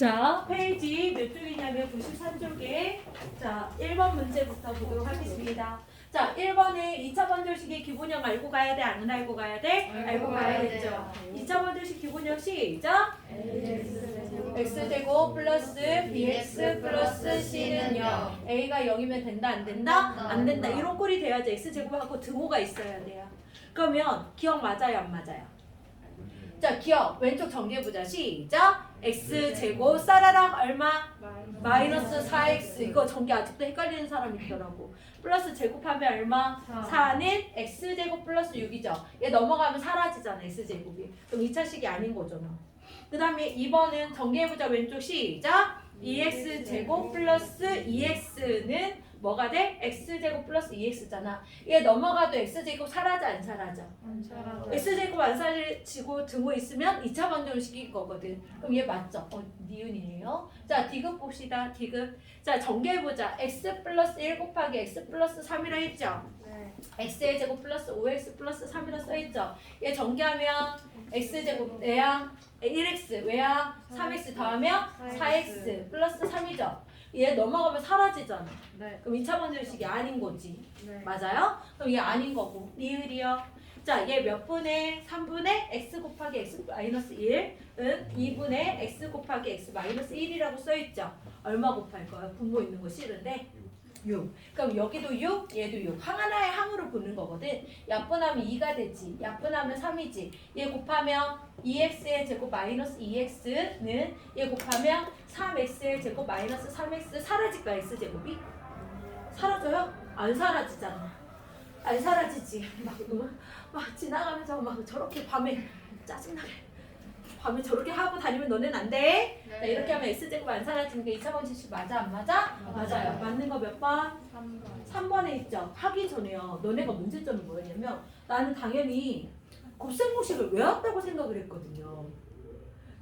자, 페이지 몇 쪽이냐면 93쪽에 자, 1번 문제부터 보도록 하겠습니다. 자, 1번에 2차 번절식의 기본형 알고 가야 돼? 안 알고 가야 돼? 알고 가야겠죠. 2차 번절식 기본형 시작. x제곱 플러스 bx 플러스 c는 0. a가 0이면 된다 안 된다? 안 된다. 이런 꼴이 돼야지 x제곱하고 등호가 있어야 돼요. 그러면 기억 맞아요 안 맞아요? 자 기억 왼쪽 정리해보자. 시작. X제곱 싸라락 얼마? 마이너스 4x 이거 전개 아직도 헷갈리는 사람이 있더라고. 플러스 제곱하면 얼마? 4는 x제곱 플러스 6이죠. 얘 넘어가면 사라지잖아 x제곱이. 그럼 2차식이 아닌 거잖아. 그 다음에 2번은 정리해보자 왼쪽. 시작. 2x제곱 플러스 2x는 뭐가 돼? x제곱 플러스 2x잖아 얘 넘어가도 x제곱 사라져 안 사라져? x제곱 안 사라지고 등호 있으면 2차 방정식일 거거든 그럼 얘 맞죠? 어, 니은이에요 자 디귿 봅시다 디귿 자 정리해보자 x 플러스 1 곱하기 x 플러스 3이라 했죠? x의 제곱 플러스 5x 플러스 3이라 써있죠? 얘 전개하면 x제곱 외양 1x 외양 3x 더하면 4x 플러스 3이죠? 얘 넘어가면 사라지잖아. 그럼 2차 방정식이 아닌 거지. 맞아요? 그럼 얘 아닌 거고. 리을이요? 자 얘 몇 분의 3분의 x 곱하기 x 마이너스 1은 2분의 x 곱하기 x 마이너스 1이라고 써있죠? 얼마 곱할 거야? 분모 있는 거 싫은데 6. 그럼 여기도 6, 얘도 6. 항 하나의 항으로 보는 거거든. 약분하면 2가 되지. 약분하면 3이지. 얘 곱하면 2x의 제곱 마이너스 2x는 얘 곱하면 3x의 제곱 마이너스 3x 사라질까 x제곱이? 사라져요? 안 사라지잖아. 안 사라지지. 막, 막, 막 지나가면서 막 저렇게 밤에 짜증나게 밤에 저렇게 하고 다니면 너넨 안 돼. 자, 이렇게 하면 x제곱 안 사라지는 게 2차 방정식 맞아 안 맞아? 맞아요. 맞는 거몇 번? 3번에 있죠. 하기 전에요. 너네가 문제점이 뭐였냐면 나는 당연히 곱셈공식을 외웠다고 생각을 했거든요.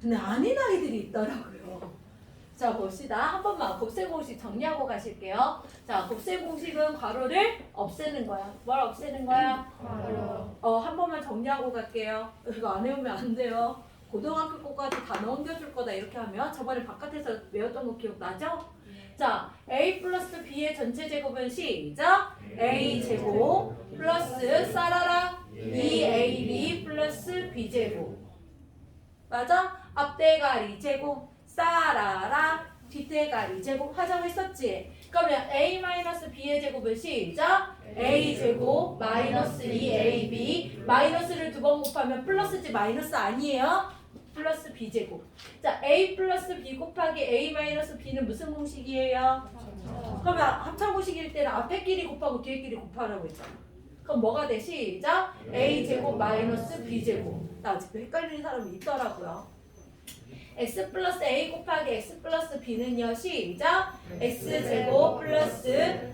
근데 아닌 아이들이 있더라고요. 자 봅시다. 한 번만 곱셈공식 정리하고 가실게요. 자 곱셈공식은 괄호를 없애는 거야. 뭘 없애는 거야? 어, 한 번만 정리하고 갈게요. 이거 안 외우면 안 돼요. 고등학교 거까지 다 넘겨줄 거다 이렇게 하면 저번에 바깥에서 외웠던 거 기억나죠? 자, a 플러스 b의 전체 제곱은 시작. a 제곱 플러스 싸라라 2ab 플러스 b 제곱. 맞아? 앞대가리 제곱 싸라라 뒷대가리 제곱 하자고 했었지? 그러면 a 마이너스 b의 제곱은 시작. a 제곱 마이너스 2ab 마이너스를 두 번 곱하면 플러스지 마이너스 아니에요? 플러스 b 제곱. 자, a 플러스 b 곱하기 a 마이너스 b는 무슨 공식이에요? 그러면 합차 공식일 때는 앞에 끼리 곱하고 뒤에 끼리 곱하라고 했잖아. 그럼 뭐가 돼? 시작. a 제곱 마이너스 b 제곱. 나 아직도 헷갈리는 사람이 있더라고요. x 플러스 a 곱하기 x 플러스 b는요. 시작. x 제곱 플러스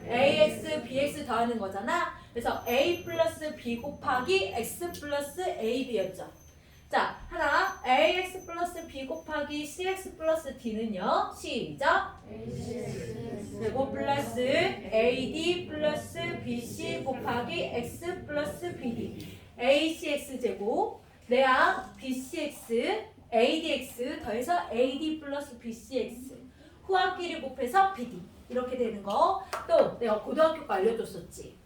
ax bx 더하는 거잖아. 그래서 a 플러스 b 곱하기 x 플러스 ab였죠. 자, 하나 ax 플러스 b 곱하기 cx 플러스 d는요. 시작. 제곱 플러스 ad 플러스 bc 곱하기 x 플러스 bd acx 제곱. 내야 bcx adx 더해서 ad 플러스 bcx 후학끼리 곱해서 bd 이렇게 되는 거. 또 내가 고등학교 거 알려줬었지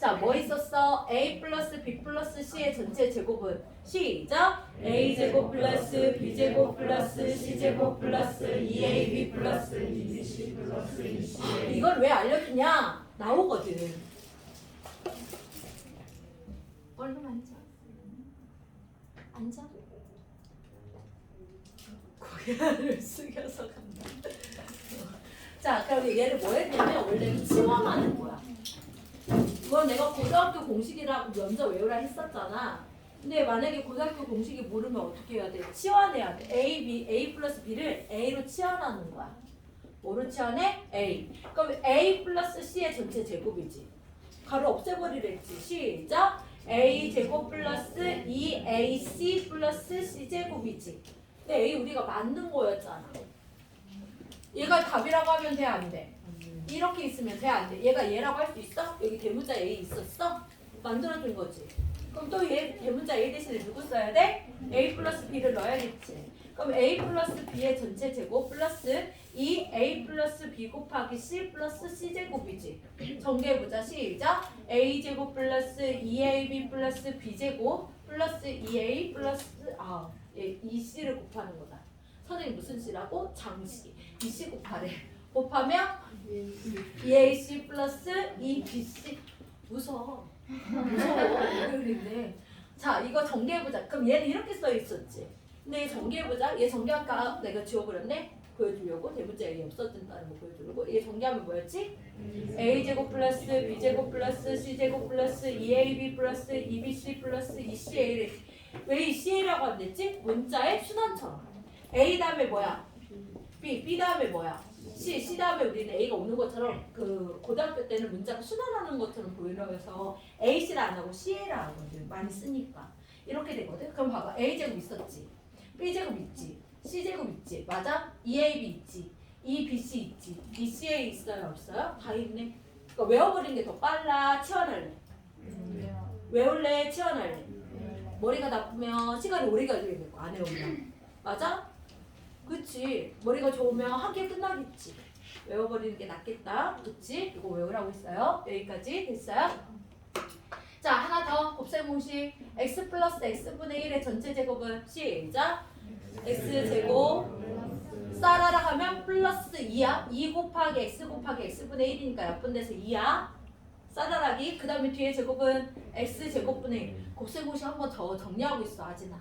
자 뭐 있었어? A 플러스 b 플러스 c의 전체 제곱은 시작! A 제곱 플러스 b 제곱 플러스 c 제곱 플러스 2ab 플러스 2bc 플러스 2c 이걸 왜 알려주냐? 나오거든. 얼른 앉아. 앉아. 고개를 숙여서 간다. 자 그럼 얘를 뭐 했냐면 원래 치환하는 거야 그건 내가 고등학교 공식이라고 면접 외우라 했었잖아. 근데 만약에 고등학교 공식이 모르면 어떻게 해야 돼? 치환해야 돼. A, B, A 플러스 B를 A로 치환하는 거야. 뭐로 치환해? A. 그럼 A 플러스 C의 전체 제곱이지. 가로 없애버리랬지. 시작. A 제곱 플러스 2AC 플러스 C 제곱이지. 근데 A 우리가 만든 거였잖아. 얘가 답이라고 하면 돼, 안 돼? 이렇게 있으면 돼, 안 돼? 얘가 얘라고 할 수 있어? 여기 대문자 A 있었어? 만들어준 거지. 그럼 또 얘 대문자 A 대신에 누구 써야 돼? A 플러스 B를 넣어야겠지. 그럼 a 플러스 b의 전체 제곱 플러스 2a 플러스 b 곱하기 c 플러스 c 제곱이지. 정리해보자. 시작. a 제곱 플러스 2ab 플러스 b 제곱 플러스 2a 플러스 아, 예, 2c를 곱하는 거다. 선생님 무슨 c라고? 장씨. 2c 곱하래. 곱하면 2ac 플러스 2bc 무서워. 무서워. 왜 그랬네. 자, 이거 전개해보자. 그럼 얘는 이렇게 써 있었지. 근데 얘 전개해보자. 얘 전개 아까 내가 지워버렸네. 보여주려고 대문자 A 없어진다는 거 보여주려고 얘 전개하면 뭐였지? a 제곱 플러스 b 제곱 플러스 c 제곱 플러스 2ab 플러스 2bc 플러스 2ca를 왜이 ca라고 안 됐지? 문자의 순환처럼 a 다음에 뭐야? b b 다음에 뭐야? C, C 다음에 우리는 A가 오는 것처럼 그 고등학교 때는 문자가 순환하는 것처럼 보이려서 A, C를 안 하고 C를 하거든. 많이 쓰니까. 이렇게 되거든. 그럼 봐봐. A 제곱 있었지. B 제곱 있지. C 제곱 있지. 맞아? 2AB 있지. 2BC 있지. 2CA 있어요? 없어요? 다 있네. 그러니까 외워버리는 게 더 빨라. 치환할래. 외울래? 치환할래. 머리가 나쁘면 시간이 오래 걸리겠고 안 외우면. 맞아? 그치. 머리가 좋으면 한 개 끝나겠지. 외워버리는 게 낫겠다. 그치? 이거 외우라고 했어요. 여기까지 됐어요? 자, 하나 더. 곱셈 공식. x 플러스 x분의 1의 전체 제곱은 시작. x제곱 싸라라 하면 플러스 2야. 2 곱하기 x 곱하기 x분의 1이니까 약분돼서 2야. 싸라라기. 그 다음에 뒤에 제곱은 x제곱분의 1. 곱셈 공식 한 번 더 정리하고 있어, 아진아.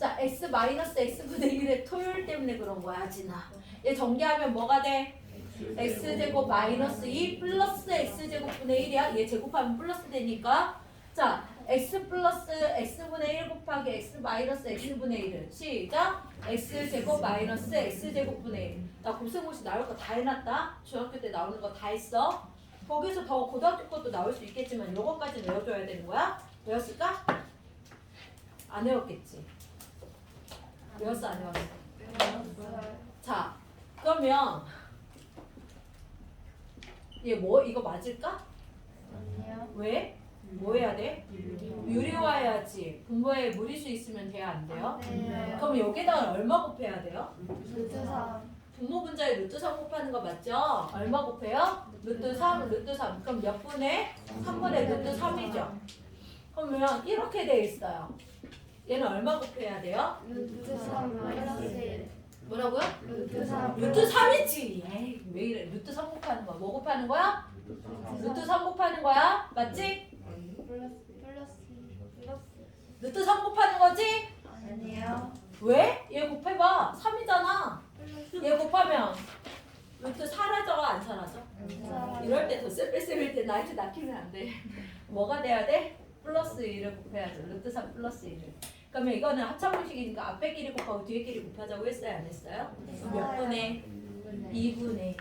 자, x 마이너스 x분의 1의 토요일 때문에 그런 거야, 아진아. 얘 정리하면 뭐가 돼? x제곱 마이너스 2 플러스 x제곱 분의 1이야. 얘 제곱하면 플러스 되니까. 자, x 플러스 x분의 1 곱하기 x 마이너스 x분의 1은 시작. x제곱 마이너스 x제곱 분의 1. 나 곱셈고시 나올 거 다 해놨다. 중학교 때 나오는 거 다 했어. 거기서 더 고등학교 것도 나올 수 있겠지만 요거까지 외워줘야 되는 거야. 외웠을까? 안 외웠겠지. 외웠어 안 외웠어? 자, 그러면 얘 뭐 이거 맞을까? 왜? 뭐 해야 돼? 유리화해야지. 분모에 무리수 있으면 돼야 안 돼요? 그럼 여기다가 얼마 곱해야 돼요? 분모 분자에 루트 3 곱하는 거 맞죠? 얼마 곱해요? 루트 3, 루트 3. 그럼 몇 분의? 3분의 루트 3이죠. 그러면 이렇게 돼 있어요. 얘는 얼마 곱해야 돼요? 뭐라고요? 루트 3이지. 에이, 왜 이래? 루트 3 곱하는 거야. 뭐 곱하는 거야? 루트 3 곱하는 거야. 맞지? 루트 3 곱하는 거지? 왜? 얘 곱해봐. 3이잖아. 얘 곱하면 루트 사라져 안 사라져? 이럴 때더 쎄빼쎄일 때 나이트 낚이면 안 돼. 뭐가 돼야 돼? 플러스 1을 곱해야죠. 루트 3 플러스 1을. 그러면 이거는 합차공식이니까 앞에 끼리 곱하고 뒤에 끼리 곱하자고 했어요? 안 했어요? 몇 분의? 2분의.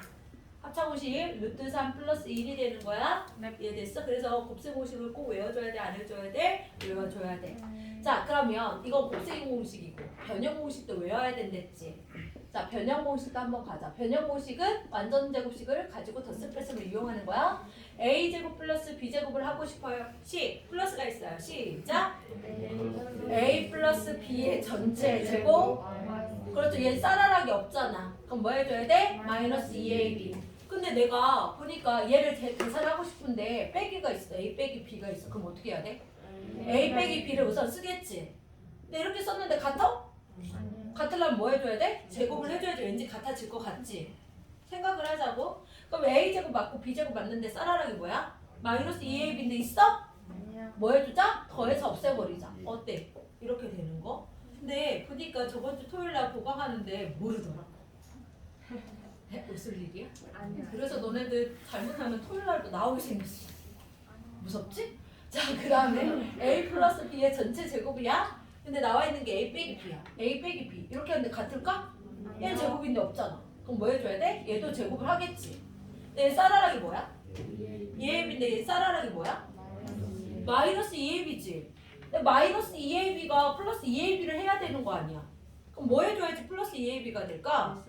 합차공식 루트 3 플러스 1이 되는 거야? 이해됐어? 그래서 곱셈 공식을 꼭 외워줘야 돼? 안 외워줘야 돼? 외워줘야 돼. 자 그러면 이거 곱셈 공식이고 변형 공식도 외워야 된댔지. 자 변형 공식도 한번 가자. 변형 공식은 완전 제곱식을 가지고 덧셈 뺄셈을 이용하는 거야. A 제곱 플러스 b 제곱을 하고 싶어요. c 플러스가 있어요. 시작. a 플러스 b의 전체 제곱. 그렇죠. 얘 싸라락이 없잖아. 그럼 뭐 해줘야 돼? 마이너스 2ab. 근데 내가 보니까 얘를 대- 계산하고 싶은데 빼기가 있어. a 빼기 b가 있어. 그럼 어떻게 해야 돼? a 빼기 b를 우선 쓰겠지. 근데 이렇게 썼는데 같아? 같으려면 뭐 해줘야 돼? 제곱을 해줘야지 왠지 같아질 것 같지? 생각을 하자고. 그럼 a 제곱 맞고 b 제곱 맞는데 싸라락이 뭐야? 마이너스 2ab인데 있어? 뭐 해주자? 더해서 없애버리자. 어때? 이렇게 되는 거? 근데 보니까 저번 주 토요일 날 보강하는데 모르더라. 에? 웃을 일이야? 그래서 너네들 잘못하면 토요일 날도 나오게 생겼어. 무섭지? 자, 그 다음에 a 플러스 b의 전체 제곱이야? 근데 나와 있는 게 a 빼기 b야. a 빼기 b. 이렇게 하는데 같을까? 얘 제곱인데 없잖아. 그럼 뭐 해줘야 돼? 얘도 제곱을 하겠지. 얘 싸라락이 뭐야? 2ab인데 얘 싸라락이 뭐야? 마이너스 2ab지. 근데 마이너스 2ab가 플러스 2ab를 해야 되는 거 아니야? 그럼 뭐 해줘야지 플러스 2ab가 될까?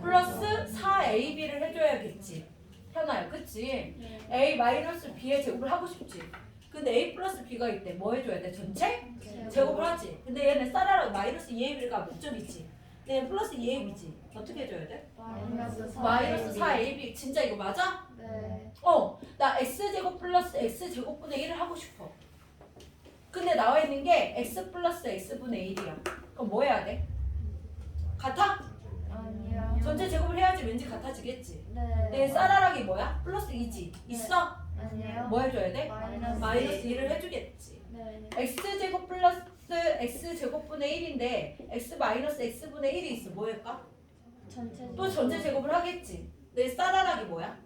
플러스 4ab를 해줘야겠지. 현아야, 그치? a 마이너스 b의 제곱을 하고 싶지. 근데 a 플러스 b가 있대. 뭐 해줘야 돼? 전체? 제곱을 하지. 근데 얘는 싸라락 마이너스 2ab가 목적이지. 얘는 플러스 2ab지. 어떻게 해줘야 돼? 마이너스 4 마이너스 4ab. 진짜 이거 맞아? 네. 어, 나 x제곱 플러스 x제곱분의 1을 하고 싶어. 근데 나와 있는 게 x 플러스 x분의 1이야. 그럼 뭐 해야 돼? 같아? 아니요. 전체 제곱을 해야지 왠지 같아지겠지. 네. 내 쌀아락이 뭐야? 플러스 2지. 있어? 아니요. 뭐 해줘야 돼? 마이너스 마이너스 1을 해주겠지. 네. x제곱 플러스 x제곱분의 1인데 x 마이너스 x분의 1이 있어. 뭐 할까? 전체 또 전체 제곱을 하겠지. 내 쌀아락이 뭐야?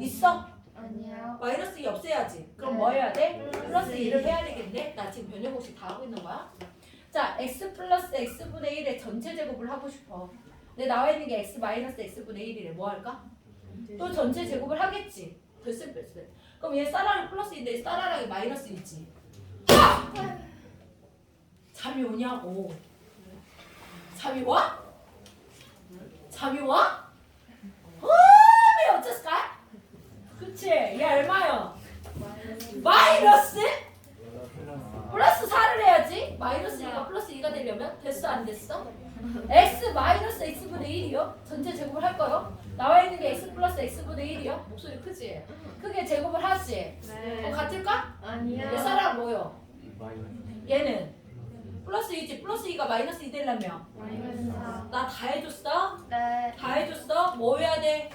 있어? 아니요. 마이너스 2 없애야지. 그럼 네. 뭐 해야 돼? 플러스 2를 해야 되겠네. 나 지금 변형공식 다 하고 있는 거야. 자, x 플러스 x분의 1의 전체 제곱을 하고 싶어. 근데 나와 있는 게 x 마이너스 x분의 1이래. 뭐 할까? 또 전체 제곱을 하겠지. 됐을 뺐을. 그럼 얘 쌀아랑 플러스 인데 쌀아랑이 마이너스 1지. 잠이 오냐고. 잠이 와? 잠이 와? 어, 왜 어쩌을까? 그치? 얘 얼마요? 마이너스? 플러스 4를 해야지. 마이너스 2가 플러스 2가 되려면 됐어 안 됐어? x 마이너스 x분의 1이요. 전체 제곱을 할 거요. 나와 있는 게 x 플러스 x분의 1이요. 목소리 크지? 크게 제곱을 하지. 어, 같을까? 아니요. 얘 사람 뭐요? 얘는 플러스 2지. 플러스 2가 마이너스 2 되려면 마이너스 4. 나다 해줬어? 네. 다 해줬어? 뭐 해야 돼?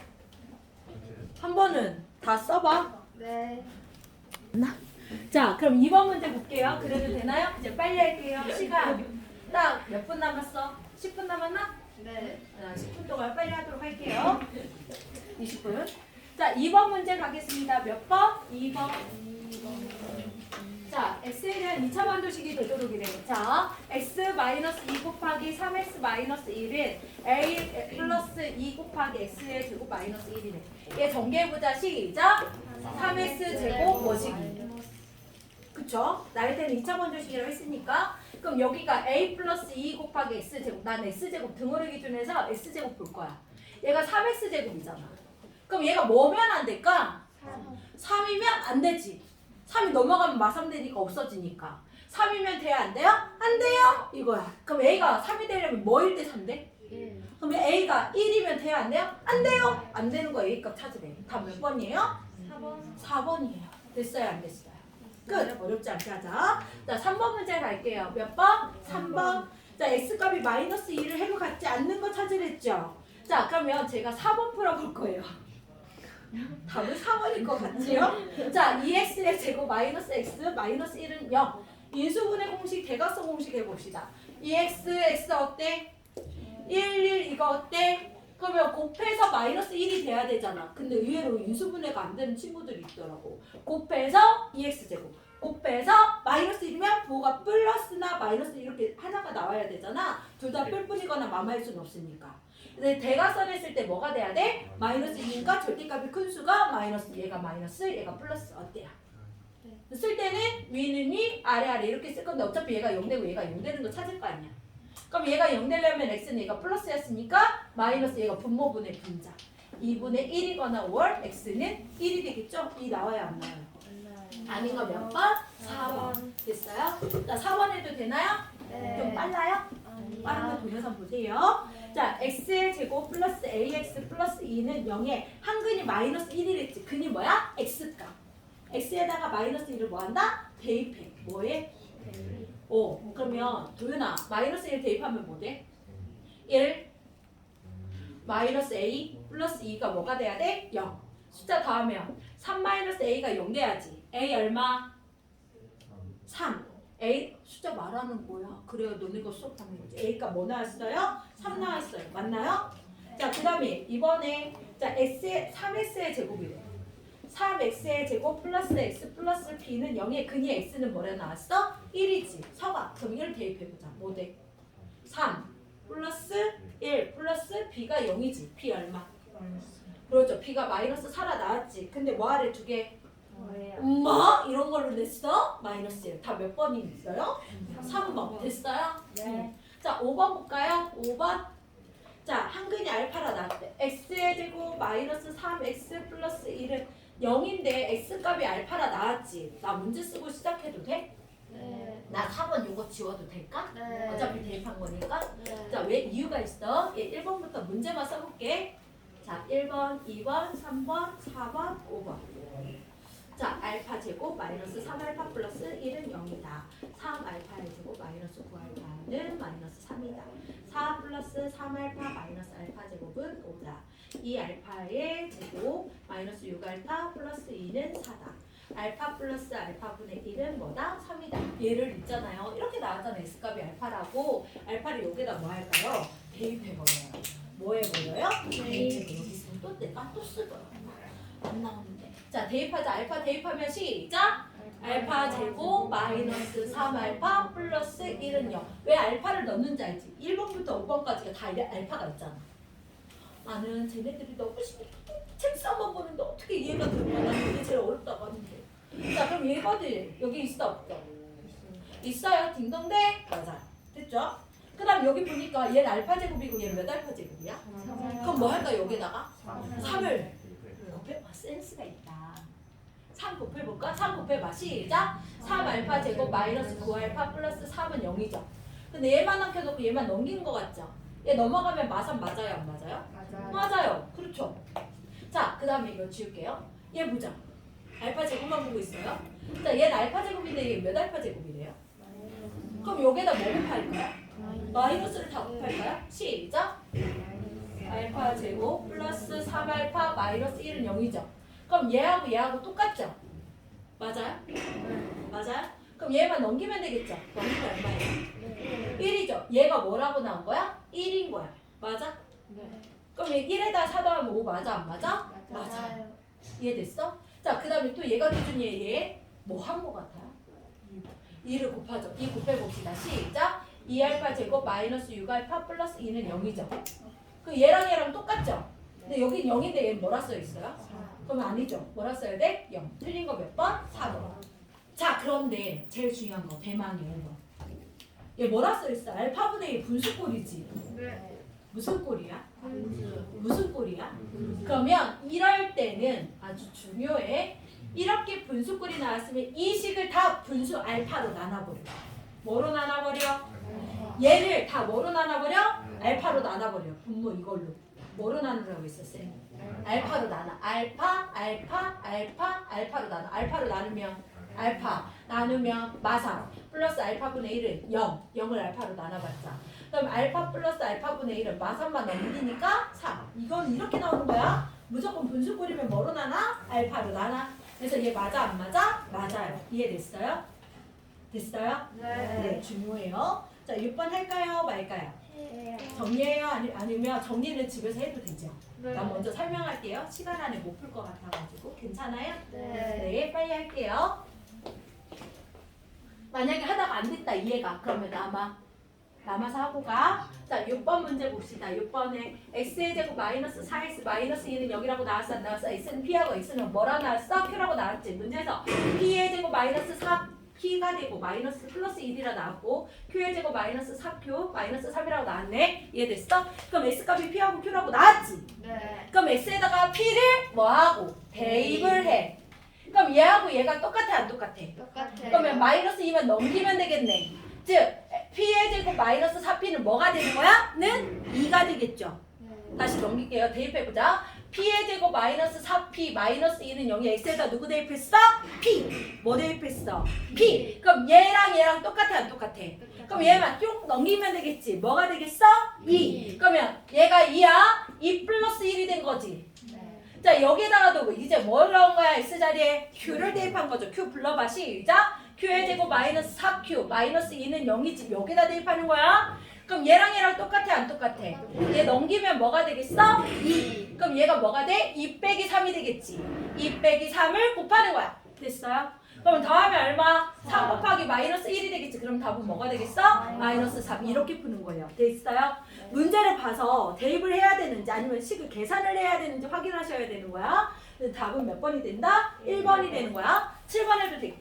한 번은 다 써봐. 네. 자, 그럼 2번 문제 볼게요. 그래도 되나요? 이제 빨리 할게요. 시간 딱 몇 분 남았어? 10분 남았나? 네. 아, 10분 동안 빨리 하도록 할게요. 20분. 자, 2번 문제 가겠습니다. 몇 번? 2번. 2차 반도식이 되도록 이래. 자, x 마이너스 2 곱하기 3x 마이너스 1은 a 플러스 2 곱하기 x의 제곱 마이너스 1이래. 얘 전개해보자. 시작. 3x 제곱 뭐시기? 그쵸? 나일 때는 2차 반도식이라고 했으니까 그럼 여기가 a 플러스 2 곱하기 x제곱 난 x제곱 등호를 기준해서 x제곱 볼 거야 얘가 3x제곱이잖아 그럼 얘가 뭐면 안 될까? 3 이면 안 되지 3이 넘어가면 마삼 되니까 없어지니까 3이면 돼야 안 돼요? 안 돼요 이거야 그럼 a가 3이 되려면 뭐일 때 3돼? 1. 그럼 a가 1이면 돼야 안 돼요? 안 돼요 안 되는 거 a 값 찾으래 답 몇 번이에요? 4번. 4번이에요 됐어요 안 됐어요? 끝 어렵지 않게 하자 자 3번 문제 갈게요 몇 번? 3번 자 x값이 마이너스 2를 해로 같지 않는 거 찾으랬죠 자 그러면 제가 4번 풀어볼 거예요 답은 4번일 것 같지요? 자 2x의 제곱 마이너스 x 마이너스 1은 0 인수분해 공식 대각선 공식 해봅시다 2x x 어때? 1 1 이거 어때? 그러면 곱해서 마이너스 1이 돼야 되잖아. 근데 의외로 인수분해가 안 되는 친구들이 있더라고. 곱해서 2x제곱. 곱해서 마이너스 1이면 부호가 플러스나 마이너스 이렇게 하나가 나와야 되잖아. 둘 다 뿔뿐이거나 마마일 수는 없으니까. 근데 대각선 했을 때 뭐가 돼야 돼? 마이너스 2니까 절대값이 큰 수가 마이너스 얘가 마이너스 얘가 플러스 어때요? 쓸 때는 위는 위 아래 아래 이렇게 쓸 건데 어차피 얘가 0되고 얘가 0되는 거 찾을 거 아니야. 그럼 얘가 0 되려면 x는 얘가 플러스였으니까 마이너스 얘가 분모분의 분자 2분의 1이거나 5월 x는 1이 되겠죠? 2 나와요 안 나와요? 아닌 거 몇 번? 4번 됐어요? 자 4번 해도 되나요? 좀 네. 빨라요? 빠른 거 동영상 보세요 자 x의 제곱 플러스 ax 플러스 2는 0에 한 근이 마이너스 1이랬지 근이 뭐야? x값 x에다가 마이너스 1을 뭐한다? 대입해 뭐해? 오, 그러면 도윤아 마이너스 1 대입하면 뭐 돼? 1 마이너스 a 플러스 2가 뭐가 돼야 돼? 0 숫자 더하면 3 마이너스 a가 0 돼야지 a 얼마? 3 a 숫자 말하는 거야 그래야 너네가 수업하는 거지 a가 뭐 나왔어요? 3 나왔어요 맞나요? 자그 다음에 이번에 자 x 3x의 제곱이래 3x의 제곱 플러스 x 플러스 b는 0의 근이 x는 뭐라 나왔어? 1이지. 서가. 그럼 1 대입해보자. 뭐 돼? 3 플러스 1 플러스 b가 0이지. b 얼마? 그렇죠. b가 마이너스 4라 나왔지. 근데 뭐 아래 두 개? 엄마? 이런 걸로 냈어? 마이너스 1. 다 몇 번이 있어요? 3번. 됐어요? 네. 자, 5번 볼까요? 5번. 자, 한근이 알파라 나왔대. x의 제곱 마이너스 3x 플러스 1은 0인데 x값이 알파라 나왔지. 나 문제 쓰고 시작해도 돼? 네. 나 4번 요거 지워도 될까? 네. 어차피 대입한 거니까. 네. 자, 왜 이유가 있어? 예, 1번부터 문제만 써볼게. 자, 1번, 2번, 3번, 4번, 5번. 자, 알파 제곱 마이너스 3알파 플러스 1은 0이다. 3알파의 제곱 마이너스 9알파는 마이너스 3이다. 4 플러스 3알파 마이너스 알파 제곱은 5다. 2알파의 제곱 마이너스 6알파 플러스 2는 4다. 알파 플러스 알파분의 1은 뭐다? 3이다. 얘를 있잖아요. 이렇게 나왔잖아요. S값이 알파라고. 알파를 여기다 뭐 할까요? 대입해버려요. 뭐 해버려요? 대입해버려요. 여기 있으면 또 내가 또 쓰고요. 안 나오는데. 자, 대입하자. 알파 대입하면 시작! 알파 제곱 마이너스 3알파 플러스 1은 0. 왜 알파를 넣는지 알지? 1번부터 5번까지가 다 알파가 있잖아. 나는 쟤네들이 너무 책상만 보는데 어떻게 이해가 되냐. 나는 이게 제일 어렵다고 하는데. 자, 그럼 얘거들 여기 있어 없어? 있어요. 딩동댕. 맞아. 됐죠? 그 다음 여기 보니까 얘는 알파 제곱이고 얘는 몇 알파 제곱이야? 그럼 뭐 할까 여기다가? 3을 곱해봐. 센스가 있다. 3 곱해볼까? 3 곱해봐. 시작. 3 알파 제곱 마이너스 9 알파 플러스 3은 0이죠. 근데 얘만 안 켜놓고 얘만 넘긴 거 같죠? 얘 넘어가면 마산 맞아요? 안? 맞아요. 맞아요. 그렇죠. 자, 그 다음에 이거 지울게요. 얘 보자. 알파 제곱만 보고 있어요. 자, 얘는 알파 제곱인데 얘 몇 알파 제곱이래요? 그럼 여기다 뭐 곱할까요? 마이너스를 다 곱할까요? 시작. 알파 제곱 플러스 3알파 마이너스 1은 0이죠. 그럼 얘하고 얘하고 똑같죠? 맞아요? 맞아요? 그럼 얘만 넘기면 되겠죠? 넘기면 얼마예요? 1이죠. 얘가 뭐라고 나온 거야? 1인 거야. 맞아? 그럼 얘 1에다 4 더하면 5 맞아? 안 맞아? 맞아요. 이해됐어? 자, 그 다음에 또 얘가 기준이에요. 얘뭐한 거 같아요? 2를 곱하죠. 2 곱해봅시다. 시작. 2알파 제곱 마이너스 6알파 플러스 2는 0이죠. 그 얘랑 얘랑 똑같죠? 근데 여긴 0인데 얘는 뭐라 써 있어요? 그러면 아니죠. 뭐라 써야 돼? 0. 틀린 거 몇 번? 4번. 자, 그런데 제일 중요한 거 대망의 1번. 얘 뭐라 써 있어? 알파분의 1 분수꼴이지. 무슨 꼴이야? 무슨 꼴이야? 그러면 이럴 때는 아주 중요해. 이렇게 분수꼴이 나왔으면 이 식을 다 분수 알파로 나눠버려. 뭐로 나눠버려? 얘를 다 뭐로 나눠버려? 알파로 나눠버려. 분모 이걸로. 뭐로 나누라고 했어, 쌤? 알파로 나눠. 알파, 알파, 알파, 알파로 나눠. 알파로 나누면 알파, 나누면 마사. 플러스 알파분의 1은 0. 0을 알파로 나눠봤자. 그럼 알파 플러스 알파분의 1은 마산만 넘기니까 3. 이건 이렇게 나오는 거야. 무조건 분수꼴이면 뭐로 나눠? 알파로 나눠. 그래서 얘 맞아 안 맞아? 맞아요. 이해됐어요? 됐어요? 네, 중요해요. 자, 6번 할까요? 말까요? 정리해요? 아니, 아니면 정리는 집에서 해도 되죠? 나 먼저 설명할게요. 시간 안에 못 풀 것 같아가지고. 괜찮아요? 네, 빨리 할게요. 만약에 하다가 안 됐다, 이해가. 그러면 남아. 남아서 하고 가. 자, 6번 문제 봅시다. 6번에 x의 제곱 마이너스 4x 마이너스 2는 여기라고 나왔어, 안 나왔어? x는 p하고 x는 뭐라 나왔어? q라고 나왔지. 문제에서 p의 제곱 마이너스 4 p가 되고 마이너스 플러스 1이라 나왔고 q의 제곱 마이너스 4q 마이너스 3이라고 나왔네. 이해됐어? 그럼 x값이 p하고 q라고 나왔지. 그럼 x에다가 p를 뭐하고 대입을 해. 그럼 얘하고 얘가 똑같아 안 똑같아? 그러면 마이너스 2만 넘기면 되겠네. 즉 p의 제곱 마이너스 4p는 뭐가 되는 거야? 는 2가 되겠죠. 다시 넘길게요. 대입해보자. p의 제곱 마이너스 4p 마이너스 2는 0이 x에다 누구 대입했어? p. 뭐 대입했어? p. 그럼 얘랑 얘랑 똑같아 안 똑같아? 그럼 얘만 쭉 넘기면 되겠지. 뭐가 되겠어? 2. 그러면 얘가 2야. 2 플러스 1이 된 거지. 자 여기다가 도 이제 뭘 넣은 거야 x 자리에 q를 대입한 거죠 q 불러봐 시작 q의 제곱 마이너스 4q 마이너스 2는 0이지 여기다 대입하는 거야 그럼 얘랑 얘랑 똑같아 안 똑같아 얘 넘기면 뭐가 되겠어 2 그럼 얘가 뭐가 돼? 2 빼기 3이 되겠지 2 빼기 3을 곱하는 거야 됐어요? 그럼 더하면 얼마? 3 곱하기 마이너스 1이 되겠지 그럼 답은 뭐가 되겠어? 마이너스 3 이렇게 푸는 거예요 됐어요? 문제를 봐서 대입을 해야 되는지 아니면 식을 계산을 해야 되는지 확인하셔야 되는 거야. 답은 몇 번이 된다? 1번이 되는 거야. 7번 해도 될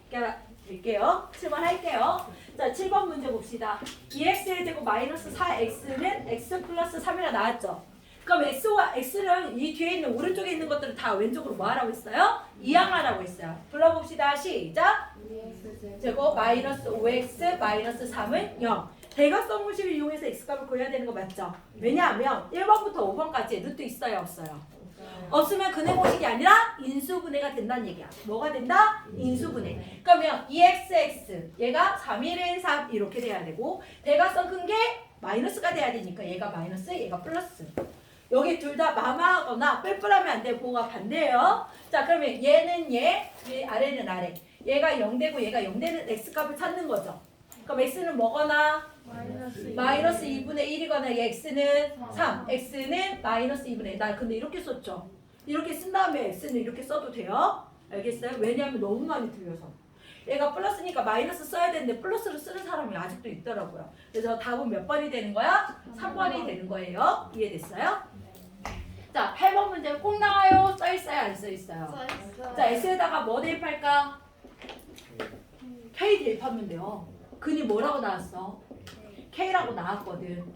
게- 될게요. 7번 할게요. 자, 7번 문제 봅시다. 2x의 제곱 마이너스 4x는 x 플러스 3이라 나왔죠. 그럼 x와 x는 이 뒤에 있는 오른쪽에 있는 것들을 다 왼쪽으로 뭐 하라고 했어요? 이항하라고 했어요. 불러봅시다. 시작. 2x 제곱 마이너스 5x 마이너스 3은 0. 대각선 공식을 이용해서 x값을 구해야 되는 거 맞죠? 왜냐하면 1번부터 5번까지 루트 있어요, 없어요? 없으면 근해 공식이 아니라 인수분해가 된다는 얘기야. 뭐가 된다? 인수분해. 그러면 2xx 얘가 3일은 3 이렇게 돼야 되고 대각선 큰 게 마이너스가 돼야 되니까 얘가 마이너스 얘가 플러스. 여기 둘 다 마마하거나 뿔뿔하면 안 되고 가 반대예요. 자 그러면 얘는 얘, 얘 아래는 아래. 얘가 0 되고 얘가 0 되는 x값을 찾는 거죠. 그럼 x는 뭐거나 마이너스 마이너스 2분의 1이거나 x는 3, x는 마이너스 2분의 1. 나 근데 이렇게 썼죠. 이렇게 쓴 다음에 x는 이렇게 써도 돼요. 알겠어요? 왜냐하면 너무 많이 틀려서. 얘가 플러스니까 마이너스 써야 되는데 플러스를 쓰는 사람이 아직도 있더라고요. 그래서 답은 몇 번이 되는 거야? 3번이 되는 거예요. 이해됐어요? 자, 8번 문제 꼭 나와요? 써 있어요? 안 써 있어요? 자, S에다가 뭐 대입할까? K 대입하면 돼요. 근이 뭐라고 나왔어? K라고 나왔거든.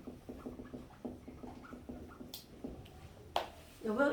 여보,